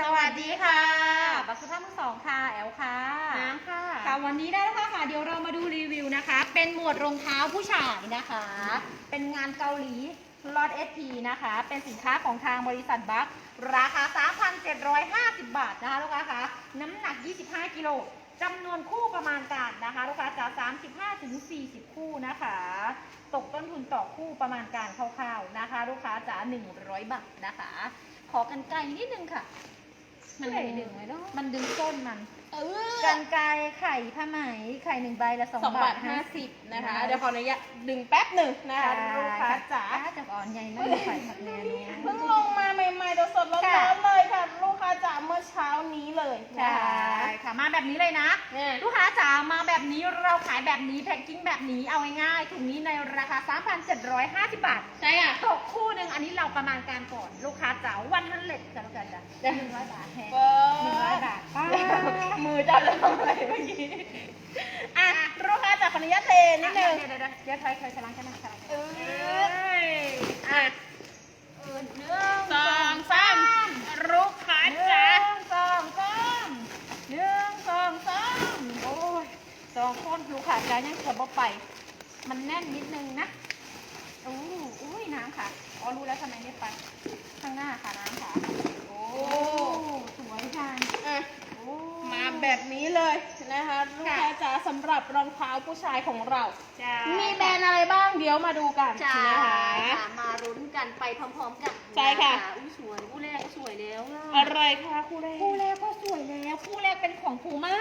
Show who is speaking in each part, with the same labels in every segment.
Speaker 1: สวัสดีค่ะ บักสุภาพมือสองค่ะ แอลค่ะ
Speaker 2: น้ำค่ะ
Speaker 1: ค่ะวันนี้ได้แล้วค่ะ เดี๋ยวเรามาดูรีวิวนะคะ เป็นหมวดรองเท้าผู้ชายนะคะ เป็นงานเกาหลีลอดเอสพีนะคะ เป็นสินค้าของทางบริษัทบัคราคา 3,750 บาทนะคะลูกค้าคะ น้ำหนัก 25 กิโลจำนวนคู่ประมาณการนะคะลูกค้าจะ35ถึง40 คู่นะคะ ตกต้นทุนต่อคู่ประมาณการคร่าวๆนะคะ ลูกค้าจะ100 บาทนะคะ ขอกันไกลนิดนึงค่ะ มันดึงดึงไว้ด้วยมันดึงก้นมัน
Speaker 2: เออ
Speaker 1: กันไกรไข่ผ้าไหมไข่หนึ่งใบละสอง
Speaker 2: สองบา
Speaker 1: บา
Speaker 2: ท
Speaker 1: ท
Speaker 2: ห้า
Speaker 1: ห้า
Speaker 2: สิ
Speaker 1: สิ
Speaker 2: บบนะคะ
Speaker 1: นะคะ
Speaker 2: เดี๋ยวขออนุญาตดึงแป๊บหนึ่งนะคะลูกค้าจ๋า
Speaker 1: จากอ่อนใหญ่มากไข่ผักแนวนี้
Speaker 2: เพิ่งลงมาใหม่ๆสดๆร้อ
Speaker 1: ค่ะ
Speaker 2: นๆเลยค่ะ ลูกค้าจ๋าเมื่อเช้านี้เลยนะ
Speaker 1: ใช่
Speaker 2: คะ
Speaker 1: ค่ะ มาแบบนี้เลยนะ
Speaker 2: เนี่ย
Speaker 1: ลูกค้าจ๋ามาแบบนี้เราขายแบบนี้แพ็คกิ้งแบบนี้เอาง่ายๆถุงนี้ในราคา 3,750 บาท
Speaker 2: ใช่อะ
Speaker 1: ตกคู่หนึ่งอันนี้เราประมาณการก่อนลูกค้าจ๋าวันทันเล็ดกันแล้วกันจ้ะหนึ่งร้อยบาทแฮะ
Speaker 2: เปิด
Speaker 1: หนึ่งร้อยบาทป้า
Speaker 2: มือจับแล้วทำอะไรเมื่อกี้อะลูกค้าจ๋าขออนุญาตเทนิดนึง
Speaker 1: เดี๋ยวเดี๋ยวเดี๋ยวเดี๋ยวใครใครจะล้างกันนะใคร
Speaker 2: เอออะ
Speaker 1: เออหนึ่ง
Speaker 2: สองสามลูกค้า
Speaker 1: หนึ่
Speaker 2: จ๋า
Speaker 1: งสองสามหนึ่งสองสามโอ้ยสอง คนลูกค้าจ๋ายังเกือบบ่ไป มันแน่นนิดนึงนะอู้อุ้ยน้ำค่ะ อ๋อรู้แล้วทำไมไม่ไป ข้างหน้าค่ะน้ำค่ะ โอ้ สวยจัง
Speaker 2: อะ
Speaker 1: โอ้
Speaker 2: มา แบบนี้เลยนะคะลูกค้าจ๋าสำหรับรองเท้าผู้ชายของเรา
Speaker 1: จ้า
Speaker 2: มีแบรนด์อะไรบ้างเดี๋ยวมาดูกัน
Speaker 1: จ้า
Speaker 2: นะคะ
Speaker 1: ค่ะมารุ้นกันไปพร้อมๆกัน
Speaker 2: ใช่ค่ะ
Speaker 1: นอุ้ยสวยคู่แรกก็สวยแล้วล่ะ
Speaker 2: อะไรคะคู่แรก
Speaker 1: คู่แรกก็สวยแล้วคู่แรกเป็นของพูม่า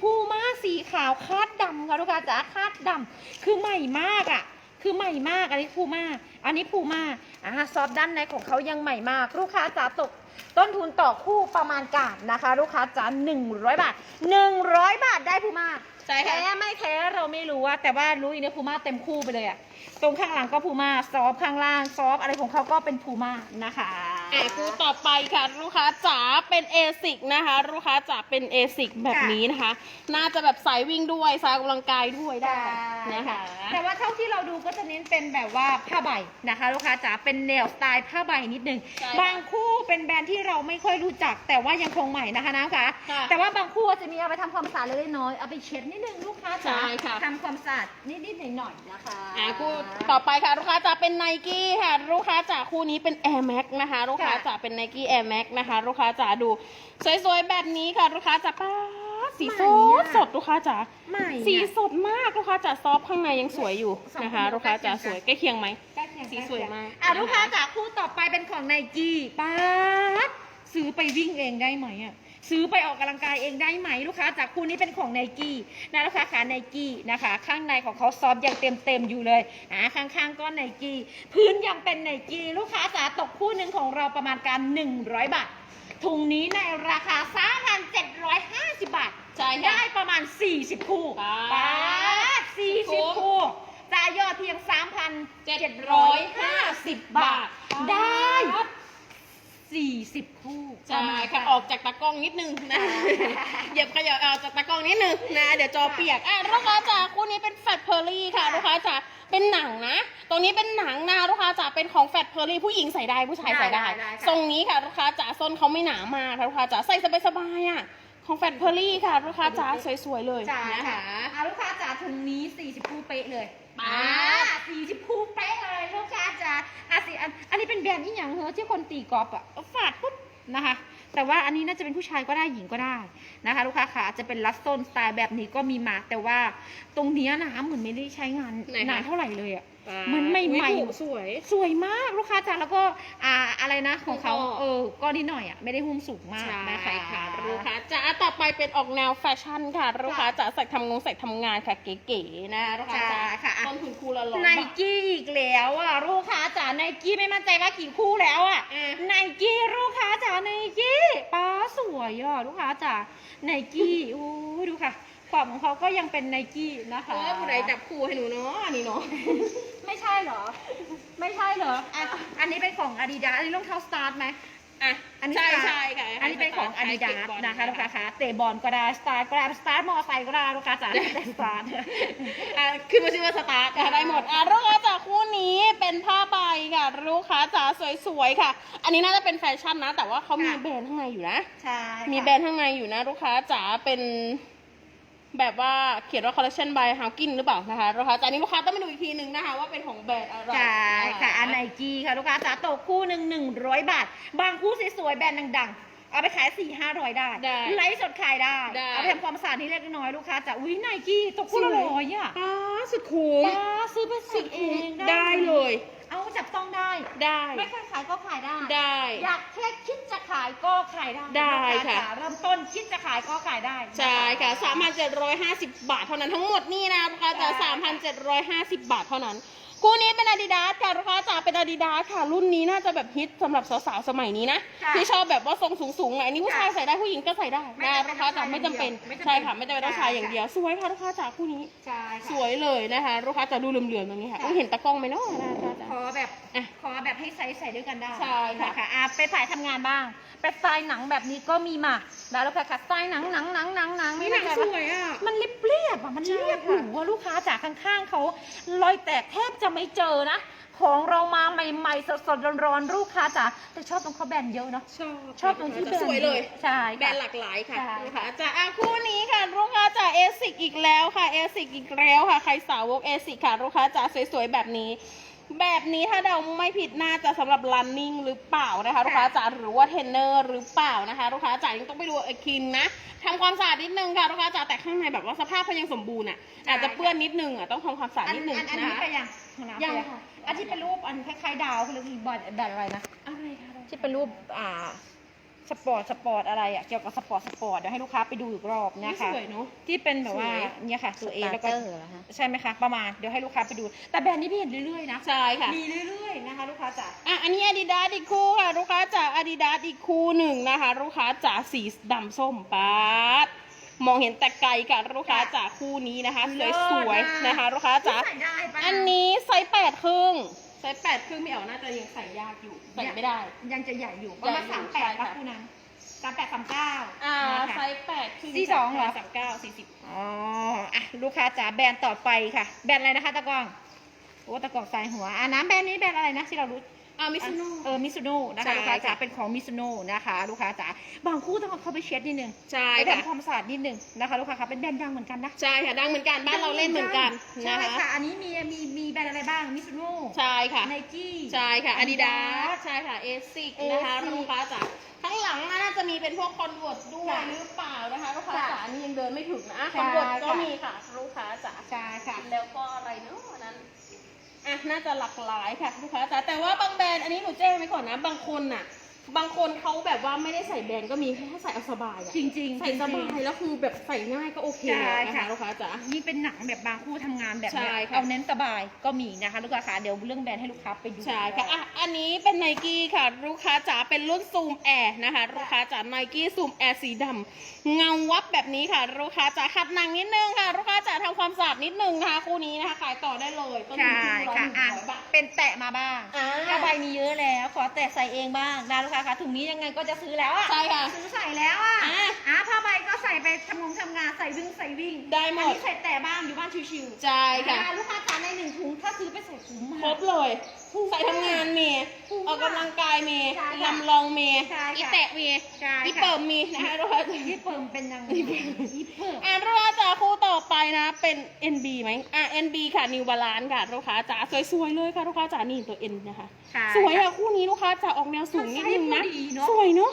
Speaker 1: พูม่าสีขาวคาดดำค่ะลูกค้าจ๋าคาดดำคือใหม่มากอะ คือใหม่มาก อันนี้พูม่าอันนี้พูม่าอ่าซอฟต์ด้านในของเขายังใหม่มาก ลูกค้าจ๋าตกต้นทุนต่อคู่ประมาณการนะคะ ลูกค้าจ๋า100 บาท 100 บาทได้พูม่า
Speaker 2: ใช่ค่ะ
Speaker 1: แท้ไม่แท้เราไม่รู้ว่า แต่ว่ารู้อีกนะพูม่าเต็มคู่ไปเลยอะตรงข้างหลังก็พูม่าซอฟต์ข้างล่างซอฟต์อะไรของเขาก็เป็นพูม่านะคะ
Speaker 2: อะคู่ต่อไปค่ะ ลูกค้าจ๋าเป็นเอซิกนะคะ ลูกค้าจ๋าเป็นเอซิกแบบนี้นะคะ น่าจะแบบสายวิ่งด้วยสายออกกำลังกายด้วยได้นะคะ
Speaker 1: แต่ว่าเท่าที่เราดูก็จะเน้นเป็นแบบว่าผ้าใบนะคะ ลูกค้าจ๋าเป็นแนวสไตล์ผ้าใบนิดนึง
Speaker 2: ใช่ค่ะ
Speaker 1: บางคู่เป็นแบรนด์ที่เราไม่ค่อยรู้จัก แต่ว่ายังคงใหม่นะคะน้ำคะ
Speaker 2: ค่ะ
Speaker 1: แต่ว่าบางคู่จะมีเอาไปทำความสะอาดเล็กๆน้อยๆเอาไปเช็ดนิดนึงลูกค้าจ๋า
Speaker 2: ใช่ค่ะ
Speaker 1: ทำความสะอาดนิดๆหน่อยๆนะคะ
Speaker 2: อะคู่ต่อไปค่ะ ลูกค้าจ๋าเป็นไนกี้ค่ะ ลูกค้าจ๋าคู่นี้เป็น Air Max นะคะลูกค้าจ๋าเป็นไนกี้ Air Max นะคะ ลูกค้าจ๋าดู สวยๆแบบนี้ค่ะ ลูกค้าจ๋าป้าดสีสดสดลูกค้าจ๋า
Speaker 1: ใหม่
Speaker 2: สี
Speaker 1: อะ
Speaker 2: สดมากลูกค้าจ๋าซอฟต์ข้างในยังสวยอยู่นะคะ
Speaker 1: สองคู่
Speaker 2: ลูกค้าจ๋า
Speaker 1: ใกล้เคียงกัน
Speaker 2: สวยใกล้เคียงไหม
Speaker 1: ใกล้เคียง
Speaker 2: สีสวยมาก
Speaker 1: อะ
Speaker 2: นะคะ
Speaker 1: ลูกค้าจ๋าคู่ต่อไปเป็นของไนกี้ป้าดซื้อไปวิ่งเองได้ไหมอะ ซื้อไปออกกำลังกายเองได้ไหมลูกค้าจากคู่นี้เป็นของไนกี้นะลูกค้าขาไนกี้นะคะ ข้างในของเขาซอฟต์ยังเต็มเต็มๆอยู่เลยอ่าข้างๆก็ไนกี้พื้นยังเป็นไนกี้ลูกค้าจ๋าตกคู่หนึ่งของเราประมาณการ 100 บาทถุงนี้ในราคา 3,750 บาท
Speaker 2: ใช่ค่ะ
Speaker 1: ได้ประมาณ 40 คู่
Speaker 2: ป๊าด
Speaker 1: ป๊าด40 คู่จ่ายยอดเพียง 3,750 บาท ได้ 40 คู่
Speaker 2: ใช่ค่ะออกจากตะกร้องนิดนึงนะเหยียบขยับออกจากตะกร้องนิดนึงนะเดี๋ยวจอเปียกอะลูกค้าจ๋าคู่นี้เป็นแฟตเพอร์ลี่ค่ะลูกค้าจ๋าเป็นหนังนะ ตรงนี้เป็นหนังนะลูกค้าจ๋าเป็นของแฟตเพอร์ลี่ผู้หญิงใส่ได้ผู้ชายใส่ได้
Speaker 1: ได้ได้ค่ะ
Speaker 2: ทรงนี้ค่ะลูกค้าจ๋าส้นเขาไม่หนามากค่ะลูกค้าจ๋าใส่สบายๆอะของแฟตเพอร์ลี่ค่ะ ลูกค้าจ๋าสวยๆเลย
Speaker 1: จ้า
Speaker 2: นะ
Speaker 1: ค่ะ
Speaker 2: คะ
Speaker 1: อะลูกค้าจ๋าถุงนี้ 40 คู่เป๊ะเลย
Speaker 2: ป๊า
Speaker 1: อ่า40 คู่เป๊ะ เลยลูกค้าจ๋าอะสิอันอันนี้เป็นแบรนด์อีหยังเหรอที่คนตีกอล์ฟอะเอาฟาดปุ๊บนะคะ แต่ว่าอันนี้น่าจะเป็นผู้ชายก็ได้หญิงก็ได้นะคะ ลูกค้าขาอาจจะเป็นลัสโซนสไตล์แบบนี้ก็มีมา แต่ว่าตรงเนี้ยนะเหมือนไม่ได้ใช้งาน
Speaker 2: ไหนคะ
Speaker 1: นานเท่าไหร่เลยอะ
Speaker 2: ป๊า
Speaker 1: มันใหม่ๆ
Speaker 2: อุ๊ยผูกสวย
Speaker 1: สวยมากลูกค้าจ๋าแล้วก็อ่าอะไรนะของเขา
Speaker 2: ก็
Speaker 1: เออก็นิดหน่อยอะไม่ได้หุ้มสูงมาก
Speaker 2: ใช่
Speaker 1: นะคะ
Speaker 2: ค่ะลูกค้าจ๋าต่อไปเป็นออกแนวแฟชั่นค่ะลูกค้าจ๋าใส่ทำงงใส่ทำงานค่ะเก๋ๆนะลูกค้าจ๋า
Speaker 1: ค่ะอะ
Speaker 2: ต้นทุนคูละร้อย
Speaker 1: ไน
Speaker 2: บาท
Speaker 1: กี้อีกแล้วอะลูกค้าจ๋าไนกี้ไม่มั่นใจว่ากี่คู่แล้วอะ
Speaker 2: อะ
Speaker 1: ไนกี้ลูกค้าจ๋าไนกี้ป้าสวยอะลูกค้าจ๋าไนกี้อู้ดูค่ะขอบของเขาก็ยังเป็นไนกี้นะคะ
Speaker 2: เออผู้ใดจับคู่ให้หนูเนาะอันนี้เนาะ
Speaker 1: ไม่ใช่เหรอ ไม่ใช่เหรออะอันนี้เป็นของอาดิดาอันนี้รองเท้าสตาร์ทไหม
Speaker 2: อะ
Speaker 1: อันนี้
Speaker 2: ใช่
Speaker 1: สตาร์ท
Speaker 2: ใช่ค่ะ
Speaker 1: อันนี้เป็นของ
Speaker 2: ใช้
Speaker 1: Adidas
Speaker 2: เก็บบอล
Speaker 1: นะคะลูกค้าคะเตะบอลก็ได้สตาร์ทก็ได้สตาร์ทมอไซค์ก็ได้ลูกค้าจ๋าแต่สตาร์ท
Speaker 2: อะขึ้นมาชื่อว่าสตาร์ทค่ะได้หมดอะลูกค้าจากคู่นี้เป็นผ้าใบค่ะลูกค้าจ๋าสวยๆค่ะ อันนี้น่าจะเป็นแฟชั่นนะ แต่ว่าเขามี
Speaker 1: ค่ะ
Speaker 2: แบรนด์ข้างในอยู่นะ
Speaker 1: ใช่ค่ะ
Speaker 2: มีแบรนด์ข้างในอยู่นะ ลูกค้าจ๋าเป็น แบบว่าเขียนว่า collection by Hawkin หรือเปล่านะคะลูกค้าจ๋าอันนี้ลูกค้าต้องไปดูอีกทีนึงนะคะว่าเป็นของแบรนด์อะไร
Speaker 1: ใช่ค่ะอันไนกี้ค่ะลูกค้าจ๋าตกคู่หนึ่งหนึ่งร้อยบาท บางคู่สวยๆแบรนด์ดังๆ เอาไปขายสี่ห้าร้อยได้
Speaker 2: ได้
Speaker 1: ไลฟ์สดขายได้
Speaker 2: ได้
Speaker 1: เอาไปทำความสะอาดที่เล็กน้อยลูกค้าจ๋าอุ้ยไนกี้ตกคู่ละ
Speaker 2: สวย
Speaker 1: ร้อยอะ
Speaker 2: ป้าสุดคุ้ม
Speaker 1: ป้าซื้อไปใส่เอง
Speaker 2: ได้เลย
Speaker 1: เอาจับต้อง ได้
Speaker 2: ได้
Speaker 1: ไม่เคยขายก็ขายได้
Speaker 2: ได้
Speaker 1: อยากแค่คิดจะขายก็ขายได้
Speaker 2: ได้
Speaker 1: ลูกา
Speaker 2: ค่ะ
Speaker 1: จ๋าเริ่มต้นคิดจะขายก็ขายได้
Speaker 2: ใช่ค่ะ 3,750 บาทเท่านั้นทั้งหมดนี่นะลูกค้าจ๋า
Speaker 1: ใช่
Speaker 2: 3,750 บาทเท่านั้นคู่นี้เป็น Adidas ค่ะลูกค้าจ๋าเป็น Adidas ค่ะ รุ่นนี้น่าจะแบบฮิตสำหรับสาวๆสมัยนี้นะ
Speaker 1: ค่ะ
Speaker 2: ที่ชอบแบบว่าทรงสูงๆหน่อยอันนี้ผู้ชาย
Speaker 1: ค่ะ
Speaker 2: ใส่ได้ผู้หญิงก็ใส่ได้
Speaker 1: ไม่
Speaker 2: นะ
Speaker 1: จำเป็น
Speaker 2: ลูกค้าจ๋า
Speaker 1: ต้อง
Speaker 2: ไม่จำเป็น
Speaker 1: ไม่จำเป็น
Speaker 2: ใช่ค่ะไม่จำเป็นต้องใช้
Speaker 1: ค่ะ
Speaker 2: อย่างเดียวสวยค่ะลูกค้าจ๋าคู่นี้
Speaker 1: ใช่ค่ะ
Speaker 2: สวยเลยนะคะลูกค้าจ๋าดูเหลื่อมๆตรงนี้ค่ะ
Speaker 1: ค่ะ
Speaker 2: อุ๊ยเห็นตะกล้องไหมเนาะนะลูกค้าจ๋า
Speaker 1: ขอแบบ
Speaker 2: อะ
Speaker 1: ขอแบบให้ใส่ใส่ด้วยกันได้
Speaker 2: ใช่ค่ะ
Speaker 1: นอะไปถ่ายทำงานบ้างเป็นสไตล์หนังแบบนี้ก็มีมาแล้วลูกค้าค่ะสไตล์หนังหนังหนังหนังหนัง
Speaker 2: นี่หนัง
Speaker 1: แน่ใจ
Speaker 2: ส
Speaker 1: ว่า
Speaker 2: วยอะ
Speaker 1: มันเรียบเรียบๆอะ มัน
Speaker 2: ใช่
Speaker 1: เรียบห
Speaker 2: ค่ะ
Speaker 1: รูอะลูกค้าจากข้างๆเขารอยแตกแทบจะไม่เจอนะ ของเรามาใหม่ๆ สดๆร้อนๆลูกค้าจ๋าแต่ชอบตรงเขาแบรนด์เยอะเนาะ
Speaker 2: ชอบ
Speaker 1: ชอบตรงที่แบรนด์
Speaker 2: สวยเลย
Speaker 1: ใช่
Speaker 2: แบร
Speaker 1: ค่ะ
Speaker 2: นด์หลากหลายค่ะ
Speaker 1: ใช่
Speaker 2: ลูกค้าจากอะคู่นี้ค่ะลูกค้าจากเอซิกอีกแล้วค่ะเอซิกอีกแล้วค่ะ ใครสาวกเอซิกค่ะลูกค้าจากสวยๆแบบนี้ แบบนี้ถ้าเดาไม่ผิดน่าจะสำหรับ running หรือเปล่านะคะลูกค้าจ๋าหรือว่าเทรนเนอร์หรือเปล่านะคะลูกค้าจ๋ายังต้องไปดูไอคินนะทำความสะอาดนิดนึงค่ะลูกค้าจ๋าแต่ข้างในแบบว่าสภาพเขายังสมบูรณ์อะอาจจะเปื้อนนิดนึงอะต้องทำความสะอาด
Speaker 1: อัน
Speaker 2: นิดนึง
Speaker 1: อันอัน
Speaker 2: นะ
Speaker 1: นี้
Speaker 2: คะ
Speaker 1: ไปยัง
Speaker 2: ยังค่ะ
Speaker 1: อันที่เป็นรูปอันคล้ายๆดาวเขาเรียกว่าแบรนด์อะไรนะ
Speaker 2: อะไรคะ
Speaker 1: ที่เป็นรูปอ่า สปอร์ตสปอร์ตอะไรอะเกี่ยวกับสปอร์ตสปอร์ตเดี๋ยวให้ลูกค้าไปดูอีกรอบนะคะ
Speaker 2: สวยเนาะ
Speaker 1: ที่เป็นแบบว่า
Speaker 2: สวย
Speaker 1: เนี่ยค่ะ ตัวเอแล้วก็
Speaker 3: Starter เหรอคะ
Speaker 1: ใช่ไหมคะ ประมาณเดี๋ยวให้ลูกค้าไปดู แต่แบรนด์นี้พี่เห็นเรื่อยๆนะ
Speaker 2: ใช่ค่ะ
Speaker 1: มีเรื่อยๆนะคะ ลูกค้าจ๋า
Speaker 2: อะอันนี้ Adidas อีกคู่ค่ะ ลูกค้าจาก Adidas อีกคู่หนึ่งนะคะ ลูกค้าจากสีดำส้มปาดมองเห็นแต่ไกลกับลูกค้าจากคู่นี้นะคะ
Speaker 1: เลิ
Speaker 2: ส
Speaker 1: ศ
Speaker 2: วย
Speaker 1: มาก
Speaker 2: ๆนะคะ ลูกค้าจ๋า
Speaker 1: ใส่ได้ปะ
Speaker 2: อันนี้ไซส์แปดครึ่งไซ ส์แปดครึ่งไม่เอาน่าจะยังใส่ยากอยู่ใส่ไม่ได้
Speaker 1: ยังจะใหญ่อยู่
Speaker 2: ให
Speaker 1: ป
Speaker 2: ญ่
Speaker 1: ระ
Speaker 2: อยู่
Speaker 1: มาณสามแปด
Speaker 2: ใช่ค่ะ
Speaker 1: ปะคู่นั้นสามแปดสามเก้า
Speaker 2: อ่า
Speaker 1: นะคะ
Speaker 2: ไซส์แปดครึ่ง
Speaker 1: สี่สองเหรอ
Speaker 2: สามเก้าสี่สิบ
Speaker 1: อ๋ออะลูกค้าจ๋าแบรนด์ต่อไปค่ะ แบรนด์อะไรนะคะตะกอง โอ้ตะกองสายหัวอะน้ำแบรนด์นี้แบรนด์อะไรนะที่เรารู้
Speaker 2: อ่ามิซูโน่
Speaker 1: เออมิซูโน่นะ
Speaker 2: ใช่
Speaker 1: คะลูกค้าจ๋า
Speaker 2: ค่ะ
Speaker 1: เป็นของมิซูโน่นะคะลูกค้าจ๋าบางคู่ต้องเอาเข้าไปเช็ดนิดนึง
Speaker 2: ใช่
Speaker 1: ไป
Speaker 2: ค่ะ
Speaker 1: ทำความสะอาดนิดนึงนะคะลูกค้าคะเป็นแบรนด์ดังเหมือนกันนะ
Speaker 2: ใช่ค่ะดังเหมือนกันบ้านเราเล่นเหมือนกัน
Speaker 1: ใช่
Speaker 2: นะคะ
Speaker 1: ค่ะอันนี้มีมีมีแบรนด์อะไรบ้างมิซูโน่
Speaker 2: ใช่ค่ะ
Speaker 1: ไนกี้
Speaker 2: ใช่ค่ะ Adidas ใช่ค่ะเอซิกนะคะ
Speaker 1: Asics
Speaker 2: ลูกค้าจ๋าข้างหลังน่าจะมีเป็นพวกคอนเวิร์ตด้วย
Speaker 1: ค่ะ
Speaker 2: หรือเปล่านะคะลูกค้า
Speaker 1: ค่ะ
Speaker 2: จ๋านี่ยังเดินไม่ถึงนะ
Speaker 1: ใช่
Speaker 2: คอนเวิร์ตก็
Speaker 1: ค่ะ
Speaker 2: มีค่ะลูกค้าจ๋า
Speaker 1: ใช่ค่ะ
Speaker 2: แล้วก็อะไรเนาะอันนั้น อะน่าจะหลากหลายค่ะลูกค้าจ๋าแต่ว่าบางแบรนด์อันนี้หนูแจ้งไว้ก่อนนะบางคนน่ะ บางคนเขาแบบว่าไม่ได้ใส่แบรนด์ก็มีแค่ใส่เอาสบายอะ
Speaker 1: จริงๆ
Speaker 2: ใส่ส
Speaker 1: จริ
Speaker 2: บางยแล้วคือแบบใส่ง่ายก็โอเค
Speaker 1: ใช่
Speaker 2: นะ
Speaker 1: ค่ะ
Speaker 2: คะลูกค้าจ๋า
Speaker 1: ๆนี่เป็นหนังแบบบางคู่ทำงานแบบเนี้ย
Speaker 2: ใช่ค่ะ
Speaker 1: เอาเน้นสบายก็มีนะคะลูกค้าคะเดี๋ยวเรื่องแบรนด์ให้ลูกค้าไปดู
Speaker 2: ใช่ค่ะอะ อันนี้เป็นไนกี้ค่ะ ลูกค้าจ๋า เป็นรุ่นซูมแอร์นะคะ ลูกค้าจ๋าไนกี้ซูมแอร์สีดำเงาวับแบบนี้ค่ะ ลูกค้าจ๋าขัดหนังนิดนึงค่ะ ลูกค้าจ๋าทำความสะอาดนิดนึงนะคะ คู่นี้นะคะ ขายต่อได้เลย ต้นทุน
Speaker 1: ใช่
Speaker 2: ที่ร้อย
Speaker 1: ค่ะ
Speaker 2: หนึ่ง
Speaker 1: อะ
Speaker 2: ร้อยบาท
Speaker 1: เป็นแตะมาบ้าง
Speaker 2: อ่า
Speaker 1: ถ้าใบมีเยอะแล้ว ขอแตะใส่เองบ้างนะลูกค้าคะถุงนี้ยังไงก็จะซื้อแล้วอะ
Speaker 2: ใช่ค่ะ
Speaker 1: ซื้อใส่แล้วอะ
Speaker 2: อะ
Speaker 1: อะผ้าใบก็ใส่ไปทำงงทำงานใส่วิ่งใส่วิ่ง
Speaker 2: ได้หม
Speaker 1: อัน
Speaker 2: ด
Speaker 1: นี้ใส่แต่บ้างอยู่บ้านชิวๆ
Speaker 2: ใช่ค่ะ
Speaker 1: อ่ลูกค้าจ๋าในหนึ่งถุงถ้าซื้อไปใส่ถุง
Speaker 2: ครบเลยใส่ทำงานมี
Speaker 1: คุ้ม
Speaker 2: ออกกำลังกายมี
Speaker 1: ใช่ค่ะ
Speaker 2: ลำลองมี
Speaker 1: ใช่ค่ะ
Speaker 2: อีแตะมี
Speaker 1: ใช่
Speaker 2: อี
Speaker 1: ค่ะ
Speaker 2: เปิมมีนะคะลูกค้าจ๋า
Speaker 1: ยี่เปิมเป็นยังไงยี่เปิม
Speaker 2: อะลูกค้าจ๋า คู่ต่อไปนะเป็น NB ไหมอะ NB ค่ะ New Balance ค่ะลูกค้าจ๋าสวยๆเลยค่ะลูกค้าจ๋านี่ตัว N นะคะ
Speaker 1: ค่ะ
Speaker 2: สวยอะคู่นี้ลูกค้าจ๋าออกแนวสูงนิดนึงนะ
Speaker 1: มันใส่พอดีเนอะ
Speaker 2: สวยเนาะ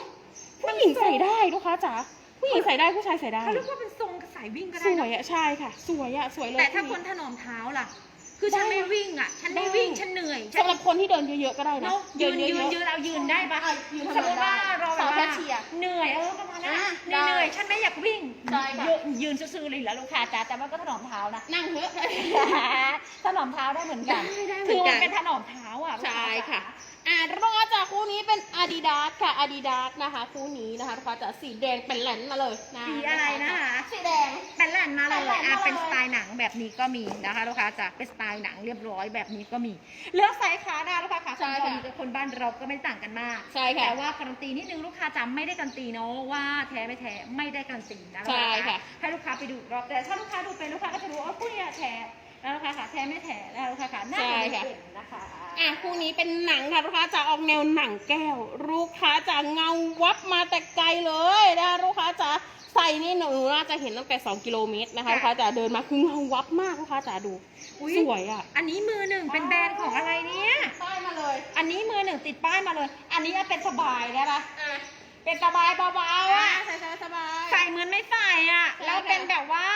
Speaker 2: ผู้หญิงใส่ได้ลูกค้าจ๋าผู้หญิงใส่ได้ผู้ชายใส่ได้
Speaker 1: เขาเรียกว่าเป็นทรงสายวิ่งก็
Speaker 2: ส
Speaker 1: ได้
Speaker 2: วย
Speaker 1: นะ
Speaker 2: อะใช่ค่ะ สวยอะสวยเลย
Speaker 1: แต่ถ้า
Speaker 2: ณ
Speaker 1: คนถนอมเท้าล่ะ คือฉันไม่วิ่งอะ ฉันไม่
Speaker 2: ได้
Speaker 1: วิ่ง ฉันเหนื่อยฉั
Speaker 2: สำหรับคนที่เดินเยอะๆก็ได้นะ
Speaker 1: เนาะยืนยืน
Speaker 2: เอะๆ
Speaker 1: ยืนเรายืนได้ปะ
Speaker 2: อะยืน
Speaker 1: สมมติว่า
Speaker 2: ทำงานได้
Speaker 1: เราแบบ
Speaker 2: สาวแค
Speaker 1: ว่า
Speaker 2: ชเชียร์
Speaker 1: เหนื่อยเออประมาณนั้น
Speaker 2: อะ
Speaker 1: เหนื่อย
Speaker 2: ได้
Speaker 1: เหนื่อยฉันไม่อยากวิ่ง
Speaker 2: ใช่ค่ะ
Speaker 1: ยืนยืนซื่อๆเลยแล้วลูกค้าจ๋าแต่ว่าก็ถนอมเท้านะ
Speaker 2: นั่งเถอะ
Speaker 1: ถนอมเท้าได้เหมือนกัน
Speaker 2: ได้ได้เหมื
Speaker 1: คือ
Speaker 2: อนกัน
Speaker 1: มันเป็นถนอมเท้าอะ
Speaker 2: ใช่ค่ะ อะลูกค้าจากคู่นี้เป็น Adidas ค่ะ Adidas นะคะ คู่นี้นะคะลูกค้าจากสีแดงเป็นแหลนมาเลยนะ
Speaker 1: สีอะไรนะคะ
Speaker 2: สีแดง
Speaker 1: เป็นแหลนมาเลย
Speaker 2: เป็นแหลน
Speaker 1: อะ
Speaker 2: มาเลย
Speaker 1: เป็นสไตล์หนังแบบนี้ก็มีนะคะลูกค้าจ๋าเป็นสไตล์หนังเรียบร้อยแบบนี้ก็มี เลือกไซส์ขาได้ลูกค้าขา
Speaker 2: ใช่
Speaker 1: คน
Speaker 2: ค่ะ
Speaker 1: เกาหลีกับคนบ้านเราก็ไม่ต่างกันมาก
Speaker 2: ใช่ค่ะ
Speaker 1: แต่ว่าการันตีนิดนึงลูกค้าจ๋าไม่ได้การันตีเนาะว่าแท้ไม่แท้ไม่ได้การันตีนะ
Speaker 2: ใช่ค่ะ
Speaker 1: ให้ลูกค้าไปดูอีกรอบแต่ถ้าลูกค้าดูเป็นลูกค้าก็จะรู้ว่าผู้นี้แท้ แล้วลูกค้าขาแท้ไม่แท้แล้วลูกค้าขาหน้า
Speaker 2: ใช่
Speaker 1: จะ
Speaker 2: ค่ะ
Speaker 1: เด่นนะคะ
Speaker 2: อะคู่นี้เป็นหนังค่ะลูกค้าจะออกแนวหนังแก้ว ลูกค้าจะเงาวับมาแต่ไกลเลยนะคะลูกค้าจะใส่นี่หนูน่าจะเห็นตั้งแต่ 2 กิโลเมตรนะคะลูกค้าจะเดินมาคือเงาวับมากลูกค้าจะดู
Speaker 1: อุ๊ย
Speaker 2: สวยอะ
Speaker 1: อันนี้มือหนึ่งเป็นแบรนด์ของอะไรเนี่ย
Speaker 2: ป้ายมาเลย
Speaker 1: อันนี้มือหนึ่งติดป้ายมาเลย อันนี้เป็นสบายได้ปะ
Speaker 2: อะ
Speaker 1: เป็นสบายเบาๆ
Speaker 2: อะ
Speaker 1: อะ
Speaker 2: ใส่ใส่สบาย
Speaker 1: ใส่เหมือนไม่ใส่อะ
Speaker 2: ใช่
Speaker 1: แล้วเป็น
Speaker 2: ค่ะ
Speaker 1: แบบว่า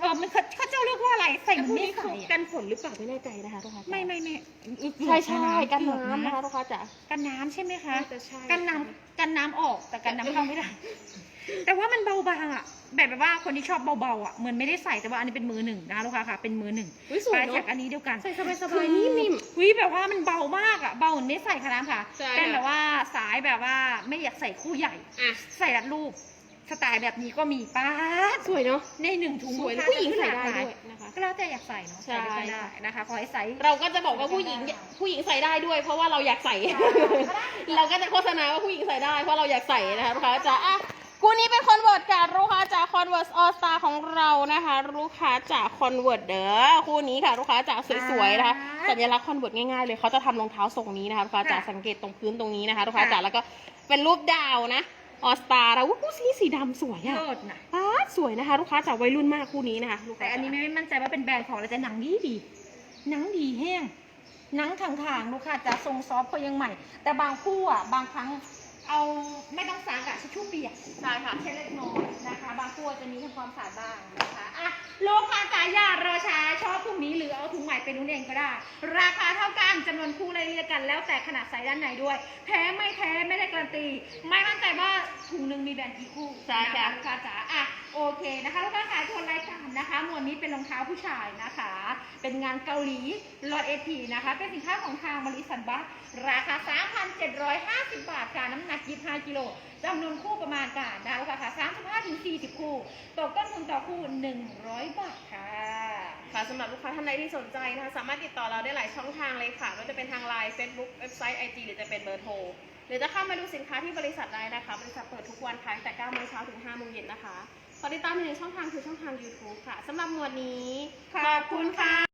Speaker 1: เออมันเขาเขาจะเรียกว่าอะไรใส่เหมือน
Speaker 2: คู่
Speaker 1: ไม่
Speaker 2: นี้คื
Speaker 1: ใส่
Speaker 2: อ
Speaker 1: อะ
Speaker 2: กันฝนหรือเปล่าไม่แน่ใจนะคะลูกค้าจ๋า
Speaker 1: ไม่ไม่ไม่
Speaker 2: ใช่ใช่กัน
Speaker 1: เกือบ
Speaker 2: น้ำนะคะลูกค้าจ๋า
Speaker 1: กันน้ำใช่ไหมคะ
Speaker 2: น่าจะใช่
Speaker 1: กันน้ำกันน้ำออกแต่กันน้ำเข้าไม่ได้ แต่ว่ามันเบาบางอะ แบบแบบว่าคนที่ชอบเบาๆอะเหมือนไม่ได้ใส่แต่ว่าอันนี้เป็นมือหนึ่งนะคะลูกค้าค่ะเป็นมือหนึ่ง
Speaker 2: อุ๊ยสวย
Speaker 1: ปลาย
Speaker 2: เนอะ
Speaker 1: แท็กอันนี้เดียวกัน
Speaker 2: ใส่สบายส
Speaker 1: คื
Speaker 2: บาย
Speaker 1: อ
Speaker 2: นิ่ม
Speaker 1: วิแบบว่ามันเบามากอะเบาเหมือนไม่ใส่ค่ะน้ำค่ะ
Speaker 2: ใช่
Speaker 1: เป็น
Speaker 2: ค่ะ
Speaker 1: แบบว่าสายแบบว่าไม่อยากใส่คู่ใหญ่
Speaker 2: ๆอะ
Speaker 1: ใส่รัดรูป สไตล์แบบนี้ก็มีป้าด
Speaker 2: สวยเนาะ
Speaker 1: ในหนึ่งถุง
Speaker 2: สวย
Speaker 1: ลูก
Speaker 2: นะ
Speaker 1: ค้า
Speaker 2: ผู้หญิงใส่ได้
Speaker 1: จะ
Speaker 2: ด้
Speaker 1: หลากหลา
Speaker 2: วยนะคะ
Speaker 1: ก็แล้วแต่อยากใส่เนาะ
Speaker 2: ใช่
Speaker 1: ใส่ด้วยก็ได้นะคะขอให้ใส่
Speaker 2: เราก็จะบอกว่าผู้หญิงผู้หญิงใส่ได้ด้วย เพราะว่าเราอยากใส่ เราก็จะโฆษณาว่าผู้หญิงใส่ได้เพราะเราอยากใส่นะคะลูกค้าจ๋าอะคู่นี้เป็นคอนเวิร์ตกับลูกค้าจากคอนเวิร์ตออสตาของเรานะคะ ลูกค้าจากคอนเวิร์ตเด้อคู่นี้ค่ะ ลูกค้าจากสวยๆนะคะสัญลักษณ์คอนเวิร์ตง่ายๆเลยเขาจะทำรองเท้าทรงนี้นะคะลูกค้าจากสังเกตตรงพื้นตรงนี้นะคะลูกค้าจากแล้วก็เป็นรูปดาวนะ ออสตาแล้วอู้สีสีดำสวยอะ
Speaker 1: เลิศนะ
Speaker 2: ป้าดสวยนะคะ ลูกค้าจากวัยรุ่นมากคู่นี้นะคะลูกค้า
Speaker 1: แต่อันนี้ไม่มั่นใจว่าเป็นแบรนด์ของอะไรแต่หนังดีดีหนังดีแห้งหนังทางทางๆลูกค้าจะทรงซอฟต์ก็ยังใหม่ แต่บางคู่อะบางครั้งเอาไม่ต้องซักอะชิชชู่เปียก
Speaker 2: ใช่ค่ะ
Speaker 1: แค่เล็กน้อยนะคะ บางตัวจะมีทำความสะอาดบ้างนะคะอะลูกค้าจ๋าอย่ารอช้า ไปนุ่นเองก็ได้ ราคาเท่ากันจำนวนคู่ไล่เรียกกัน แล้วแต่ขนาดไซส์ด้านในด้วย แท้ไม่แท้ไม่ได้การันตี ไม่มั่นใจว่าถุงหนึ่งมีแบรนด์กี่คู่
Speaker 2: ใช่ค่ะ
Speaker 1: นลูกค้าจ๋าอะโอเคนะคะลูกค้าขายทวนรายการนะคะหมวดนี้เป็นรองเท้าผู้ชายนะคะ เป็นงานเกาหลีลอดเอทีนะคะ เป็นสินค้าของทางบริษัทบัคราคา 3,750 บาทค่ะน้ำหนัก 25 กิโลจำนวนคู่ประมาณการนะคะลูกค้าค่ะ35ถึง40 คู่ ตกต้นทุนต่อคู่ 100 บาทค่ะ
Speaker 2: ค่ะสำหรับลูกค้าท่านใดที่สนใจนะคะสามารถติดต่อเราได้หลายช่องทางเลยค่ะไม่ว่าจะเป็นทางไลน์ Facebook เว็บไซต์ IG หรือจะเป็นเบอร์โทรหรือจะเข้ามาดูสินค้าที่บริษัทได้นะคะ บริษัทเปิดทุกวันค่ะตั้งแต่9โมงเช้าถึง5โมงเย็นนะคะขอติดตามอีกหนึ่งช่องทางคือช่องทาง YouTube ค่ะสำหรับหมวดนี้
Speaker 1: ขอบคุณค่ะ